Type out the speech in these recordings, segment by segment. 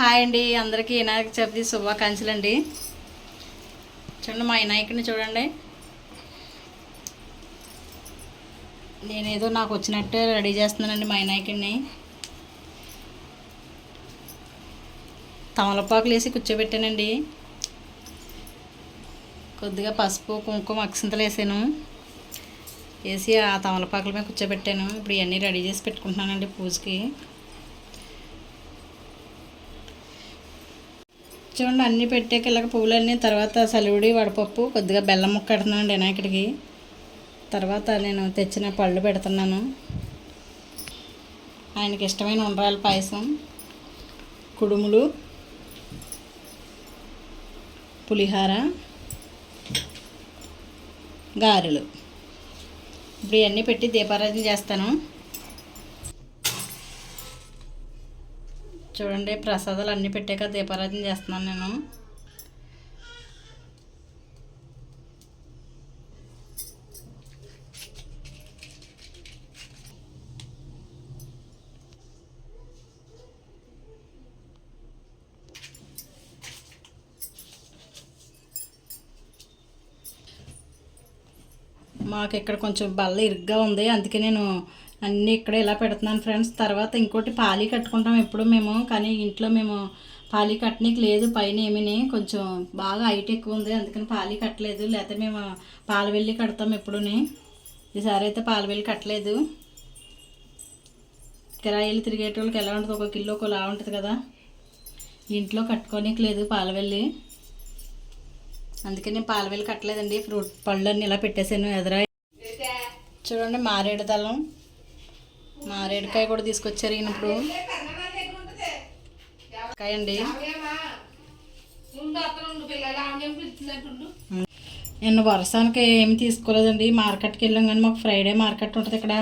Hi అండి అందరికీ వినాయక చవితి శుభాకాంక్షలు అండి చూడండి మా వినాయకుడిని చూడండి. నేనేదో నాకు వచ్చినట్టే రెడీ చేస్తున్నానండి మా వినాయకుడిని. తమలపాకులు వేసి కూర్చోబెట్టానండి. కొద్దిగా పసుపు కుంకుమ అక్షంతలు వేసాను. వేసి ఆ తమలపాకుల మీద కూర్చోబెట్టాను. ఇప్పుడు ఇవన్నీ రెడీ చేసి పెట్టుకుంటున్నానండి పూజకి. చూడండి అన్నీ పెట్టాక ఇలాగ పువ్వులన్నీ తర్వాత సలివిడి వడపప్పు కొద్దిగా బెల్లం ముక్క పెడుతున్నాను వినాయకుడికి తర్వాత నేను తెచ్చిన పళ్ళు పెడుతున్నాను. ఆయనకి ఇష్టమైన ఉండరాల పాయసం కుడుములు పులిహార గారెలు. ఇప్పుడు ఇవన్నీ పెట్టి దీపారాధన చేస్తాను. చూడండి ప్రసాదాలు అన్నీ పెట్టాక దీపారాధన చేస్తున్నాను నేను. మాకు ఇక్కడ కొంచెం బల్ల ఇరుగ్గా ఉంది. అందుకే నేను అన్నీ ఇక్కడ ఇలా పెడుతున్నాను ఫ్రెండ్స్. తర్వాత ఇంకోటి పాలి కట్టుకుంటాం ఎప్పుడు మేము కానీ ఇంట్లో మేము పాలి కట్టనీకి లేదు పైన ఏమీని కొంచెం బాగా హైట్ ఎక్కువ ఉంది అందుకని పాలి కట్టలేదు. లేకపోతే మేము పాల వెళ్ళి కడతాం ఎప్పుడూని. ఈసారి అయితే పాల వెళ్ళి కట్టలేదు. కిరాయిలు తిరిగేటోళ్ళకి ఎలా ఉంటుంది? ఒక కిలో ఒకలా ఉంటుంది కదా. ఇంట్లో కట్టుకోనీకి లేదు పాలవెల్లి. అందుకే నేను పాలవెల్లి కట్టలేదండి. ఫ్రూట్ పళ్ళు అన్నీ ఇలా పెట్టేశాను ఎదురా. చూడండి మారేడు దళం మారేడుకాయ కూడా తీసుకొచ్చారు ఈయన ఇప్పుడు కాయ అండి నిన్న వర్షానికి ఏమి తీసుకోలేదండి. మార్కెట్కి వెళ్ళాం కానీ మాకు ఫ్రైడే మార్కెట్ ఉంటుంది ఇక్కడ.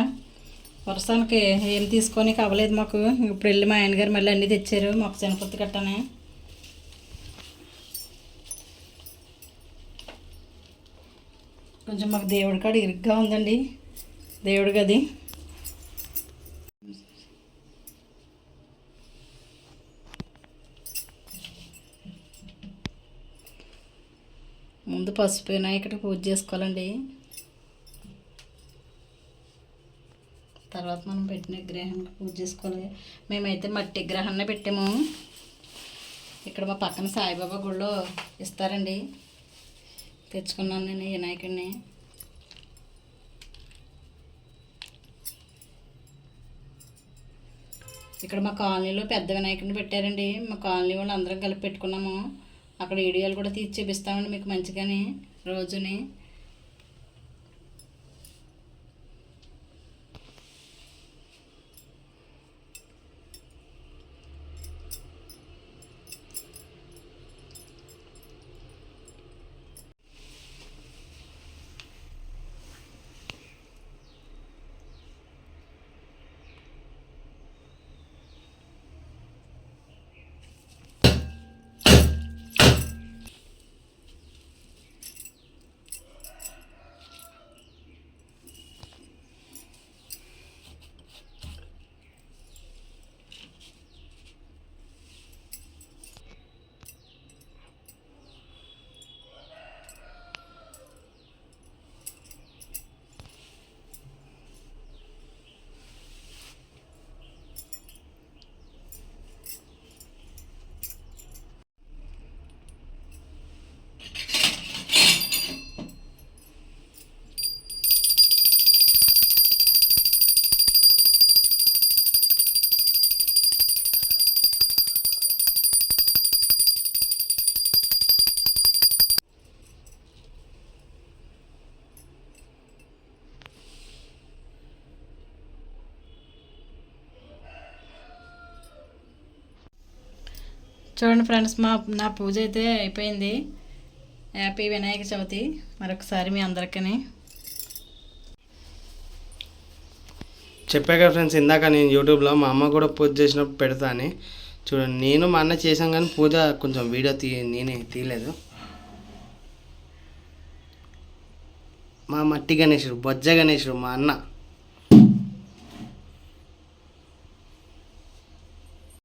వర్షానికి ఏం తీసుకొని అవ్వలేదు మాకు. ఇప్పుడు వెళ్ళి మా ఆయనగారు మళ్ళీ అన్నీ తెచ్చారు. మాకు చనిపోతు కట్టనే కొంచెం మాకు దేవుడి కాడ ఇరుగ్గా ఉందండి. దేవుడి గది ముందు పసుపు వినాయకుడికి పూజ చేసుకోవాలండి. తర్వాత మనం పెట్టిన విగ్రహానికి పూజ చేసుకోవాలి. మేమైతే మట్టి విగ్రహాన్ని పెట్టాము. ఇక్కడ మా పక్కన సాయిబాబా గుళ్ళో ఇస్తారండి. తెచ్చుకున్నాను నేను వినాయకుడిని. ఇక్కడ మా కాలనీలో పెద్ద వినాయకుడిని పెట్టారండి. మా కాలనీ వాళ్ళు అందరం కలిపి పెట్టుకున్నాము. అక్కడ వీడియోలు కూడా తీసి చూపిస్తామండి మీకు మంచిగానే రోజుని. చూడండి ఫ్రెండ్స్ మా నా పూజ అయితే అయిపోయింది. హ్యాపీ వినాయక చవితి. మరొకసారి మీ అందరికీ చెప్పాక ఫ్రెండ్స్ ఇందాక నేను యూట్యూబ్లో మా అమ్మ కూడా పూజ చేసినప్పుడు పెడతా అని చూడండి నేను మా అన్న చేసాం కానీ పూజ కొంచెం వీడియో తీ నేనే తీయలేదు. మా మట్టి గణేశుడు బొజ్జ గణేశుడు మా అన్న.